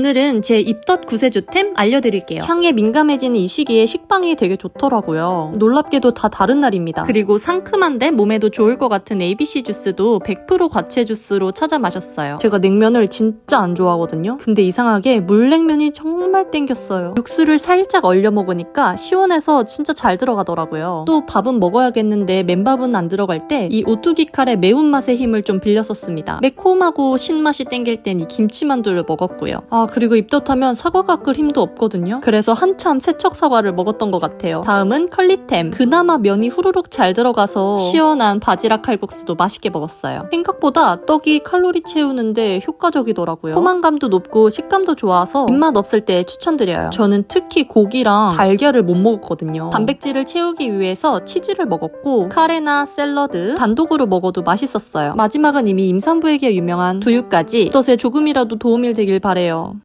오늘은 제 입덧 구세주템 알려드릴게요. 향에 민감해지는 이 시기에 식빵이 되게 좋더라고요. 놀랍게도 다 다른 날입니다. 그리고 상큼한데 몸에도 좋을 것 같은 ABC 주스도 100% 과채 주스로 찾아 마셨어요. 제가 냉면을 진짜 안 좋아하거든요. 근데 이상하게 물냉면이 정말 땡겼어요. 육수를 살짝 얼려 먹으니까 시원해서 진짜 잘 들어가더라고요. 또 밥은 먹어야겠는데 맨밥은 안 들어갈 때 이 오뚜기 칼의 매운맛의 힘을 좀 빌렸었습니다. 매콤하고 신맛이 땡길 땐 이 김치만두를 먹었고요. 아 그리고 입덧하면 사과 깎을 힘도 없거든요. 그래서 한참 세척 사과를 먹었던 것 같아요. 다음은 컬리템. 그나마 면이 후루룩 잘 들어가서 시원한 바지락 칼국수도 맛있게 먹었어요. 생각보다 떡이 칼로리 채우는데 효과적이더라고요. 포만감도 높고 식감도 좋아서 입맛 없을 때 추천드려요. 저는 특히 고기랑 달걀을 못 먹었거든요. 단백질을 채우기 위해서 치즈를 먹었고 카레나 샐러드 단독으로 먹어도 맛있었어요. 마지막은 이미 임산부에게 유명한 두유까지 덧에 조금이라도 도움이 되길 바래요.